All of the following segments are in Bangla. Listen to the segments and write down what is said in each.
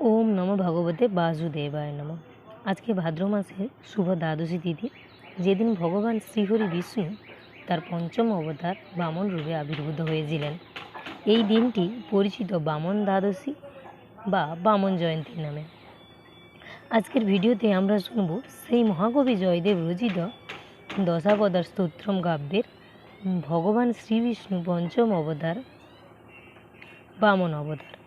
ওম নমঃ ভগবতে বাসুদেবায় নমঃ। আজকে ভাদ্র মাসের শুভ দ্বাদশী তিথি। যেদিন ভগবান শ্রীহরি বিষ্ণু তার পঞ্চম অবতার বামন রূপে আবির্ভূত হয়েছিলেন। এই দিনটি পরিচিত বামন দ্বাদশী বা বামন জয়ন্তী নামে। আজকের ভিডিওতে আমরা শুনব সেই মহাকবি জয়দেব রচিত দশাবতার স্তোত্রম কাব্যের ভগবান শ্রীবিষ্ণু পঞ্চম অবতার বামন অবতার।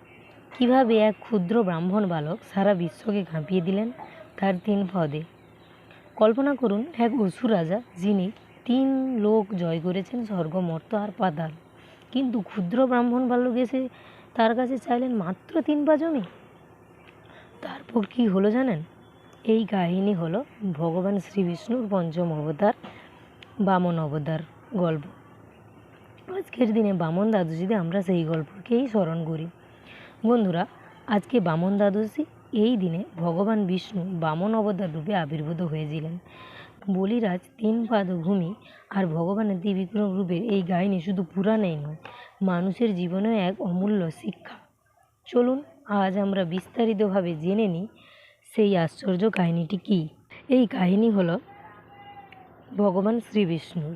কীভাবে এক ক্ষুদ্র ব্রাহ্মণ বালক সারা বিশ্বকে কাঁপিয়ে দিলেন তার তিন পদে? কল্পনা করুন, এক অসুর রাজা যিনি তিন লোক জয় করেছেন স্বর্গ, মর্ত আর পাতাল। কিন্তু ক্ষুদ্র ব্রাহ্মণ বালক এসে তার কাছে চাইলেন, মাত্র তিন পা জমি? তারপর কি হলো জানেন? এই কাহিনী হলো ভগবান শ্রী বিষ্ণুর পঞ্চম অবতার, বামন অবতার গল্প। আজকের দিনে বামন দ্বাদশীতে আমরা সেই গল্পকেই স্মরণ করি। বন্ধুরা, আজকে বামন দ্বাদশী, এই দিনে ভগবান বিষ্ণু বামন অবতার রূপে আবির্ভূত হয়েছিলেন। বলিরাজ তিন পাদ ভূমি আর ভগবানের ত্রিবিক্রম রূপের এই কাহিনী শুধু পুরাণেই নয়, মানুষের জীবনেও এক অমূল্য শিক্ষা। চলুন, আজ আমরা বিস্তারিতভাবে জেনে নিই সেই আশ্চর্য কাহিনীটি কী। এই কাহিনী হলো ভগবান শ্রী বিষ্ণুর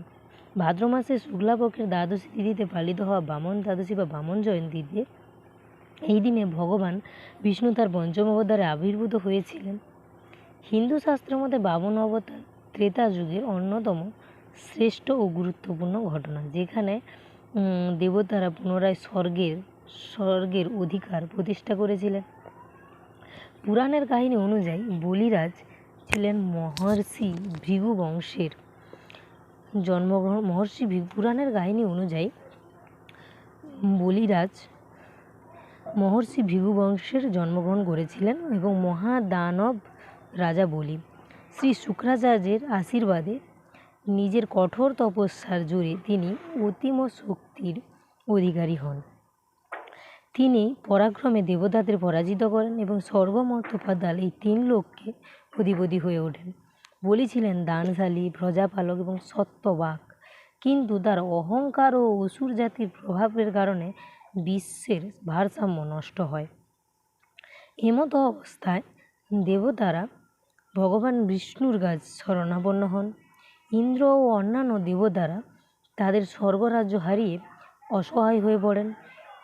ভাদ্র মাসের শুক্লাপক্ষের দ্বাদশী তিথিতে পালিত হওয়া বামন দ্বাদশী বা বামন জয়ন্তীতে এই দিনে ভগবান বিষ্ণু তার পঞ্চম অবতারে আবির্ভূত হয়েছিলেন। হিন্দু শাস্ত্রের মতে বামন অবতার ত্রেতা যুগের অন্যতম শ্রেষ্ঠ ও গুরুত্বপূর্ণ ঘটনা, যেখানে দেবতারা পুনরায় স্বর্গের স্বর্গের অধিকার প্রতিষ্ঠা করেছিলেন। পুরাণের কাহিনী অনুযায়ী বলিরাজ ছিলেন মহর্ষি ভৃগু বংশের জন্মগ্রহণ মহর্ষি ভৃগু, পুরাণের কাহিনী অনুযায়ী বলিরাজ মহর্ষি ভৃগু বংশের জন্মগ্রহণ করেছিলেন এবং মহাদানব রাজা বলি। শ্রী শুক্রাচার্যের আশীর্বাদে নিজের কঠোর তপস্যার জোরে তিনি অতিম শক্তির অধিকারী হন। তিনি পরাক্রমে দেবতাদের পরাজিত করেন এবং স্বর্গমর্ত পাতাল এই তিন লোককে অধিপতি হয়ে ওঠেন। বলেছিলেন, দানশালী, প্রজাপালক এবং সত্যবাক। কিন্তু তার অহংকার ও অসুর জাতির প্রভাবের কারণে বিশ্বের ভারসাম্য নষ্ট হয়। এমতো অবস্থায় দেবতারা ভগবান বিষ্ণুর কাজ শরণাপন্ন হন। ইন্দ্র ও অন্যান্য দেবতারা তাদের স্বর্গরাজ্য হারিয়ে অসহায় হয়ে পড়েন।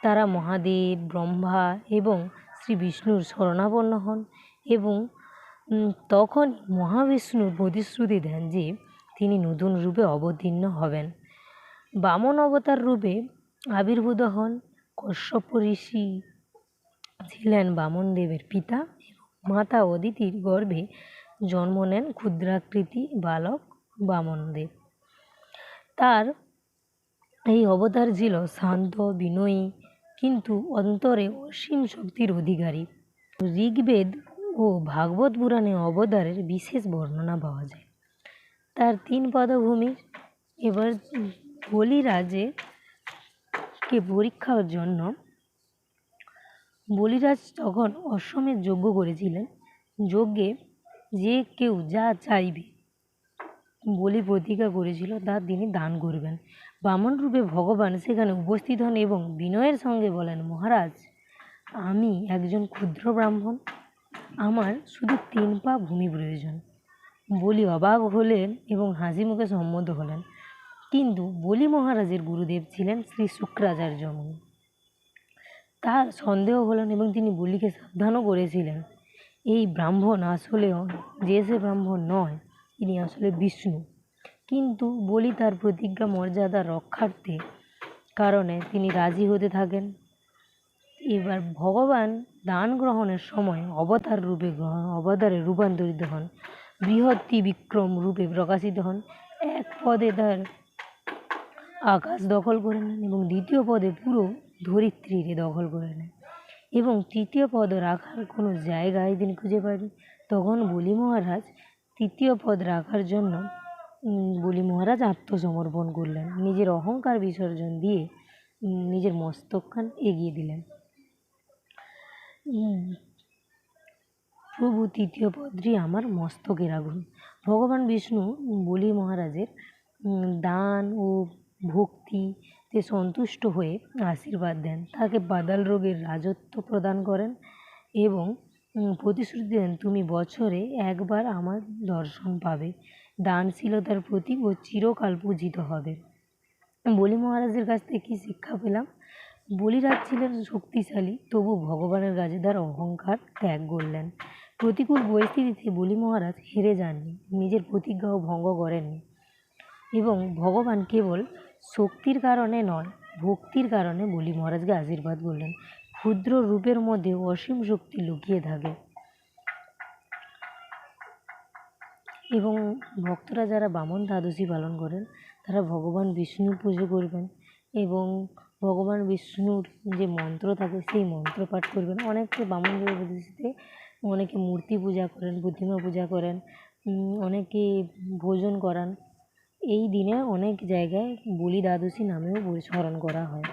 তারা মহাদেব, ব্রহ্মা এবং শ্রী বিষ্ণুর শরণাপন্ন হন এবং তখন মহাবিষ্ণুর প্রতিশ্রুতি দেন যে তিনি নতুন রূপে অবতীর্ণ হবেন। বামন অবতার রূপে আবির্ভূত হন। কশ্যপ ঋষি ছিলেন বামন দেবের পিতা এবং মাতা অদিতির গর্ভে জন্ম নেন ক্ষুদ্রাকৃতি বালক বামনদেব তার এই অবতার ছিল শান্ত, বিনয়ী, কিন্তু অন্তরে অসীম শক্তির অধিকারী। ঋগ্বেদ ও ভাগবত পুরাণে অবতারের বিশেষ বর্ণনা পাওয়া যায়। তার তিন পদভূমি এবার বলিরাজে কে পরীক্ষার জন্য বলিরাজ তখন অশ্বমেধ যজ্ঞ করেছিলেন। যজ্ঞে যে কেউ যা চাইবে বলি প্রতিজ্ঞা করেছিল, তা তিনি দান করবেন। বামন রূপে ভগবান সেখানে উপস্থিত হন এবং বিনয়ের সঙ্গে বলেন, মহারাজ, আমি একজন ক্ষুদ্র ব্রাহ্মণ। আমার শুধু তিন পা ভূমি প্রয়োজন। বলি অবাক হলেন এবং হাসি মুখে সম্মত হলেন। কিন্তু বলি মহারাজের গুরুদেব ছিলেন শ্রী শুক্রাচার্য মুনি। তার সন্দেহ হলেন এবং তিনি বলিকে সাবধানও করেছিলেন। এই ব্রাহ্মণ আসলে যে সে ব্রাহ্মণ নয়, তিনি আসলে বিষ্ণু। কিন্তু বলি তার প্রতিজ্ঞা, মর্যাদা রক্ষার্থে কারণে তিনি রাজি হতে থাকেন। এবার ভগবান দান গ্রহণের সময় অবতার রূপে গ্রহণ, অবতারে রূপান্তরিত হন। বৃহৎ বিক্রম রূপে প্রকাশিত হন। এক পদে তার আকাশ দখল করে নেন এবং দ্বিতীয় পদে পুরো ধরিত্রীকে দখল করে নেন। এবং তৃতীয় পদ রাখার কোনো জায়গায় তিনি খুঁজে পাননি তখন বলি মহারাজ, তৃতীয় পদ রাখার জন্য বলি মহারাজ আত্মসমর্পণ করলেন। নিজের অহংকার বিসর্জন দিয়ে নিজের মস্তকখান এগিয়ে দিলেন। প্রভু তৃতীয় পদটি আমার মস্তকে রাখুন ভগবান বিষ্ণু বলি মহারাজের দান ও ভক্তিতে সন্তুষ্ট হয়ে আশীর্বাদ দেন। তাকে বাদাল রোগের রাজত্ব প্রদান করেন এবং প্রতিশ্রুতি দেন, তুমি বছরে একবার আমার দর্শন পাবে। দানশীলতার প্রতীক ও চিরকাল পূজিত হবে। বলি মহারাজের কাছ থেকে কী শিক্ষা পেলাম? বলিরাজ ছিলেন শক্তিশালী, তবু ভগবানের কাছে তার অহংকার ত্যাগ করলেন। প্রতিকূল পরিস্থিতিতে বলি মহারাজ হেরে যাননি, নিজের প্রতিজ্ঞাও ভঙ্গ করেননি এবং ভগবান কেবল শক্তির কারণে নয়, ভক্তির কারণে বলি। মহারাজকে আশীর্বাদ করলেন। ক্ষুদ্র রূপের মধ্যে অসীম শক্তি লুকিয়ে থাকে। এবং ভক্তরা যারা বামন দ্বাদশী পালন করেন, তারা ভগবান বিষ্ণুর পুজো করবেন এবং ভগবান বিষ্ণুর যে মন্ত্র থাকে, সেই মন্ত্র পাঠ করবেন। অনেকে বামন দ্বাদশীতে অনেকে মূর্তি পূজা করেন, প্রতিমা পূজা করেন অনেকে ভোজন করান। এই দিনে অনেক জায়গায় বলি দ্বাদশী নামেও স্মরণ করা হয়।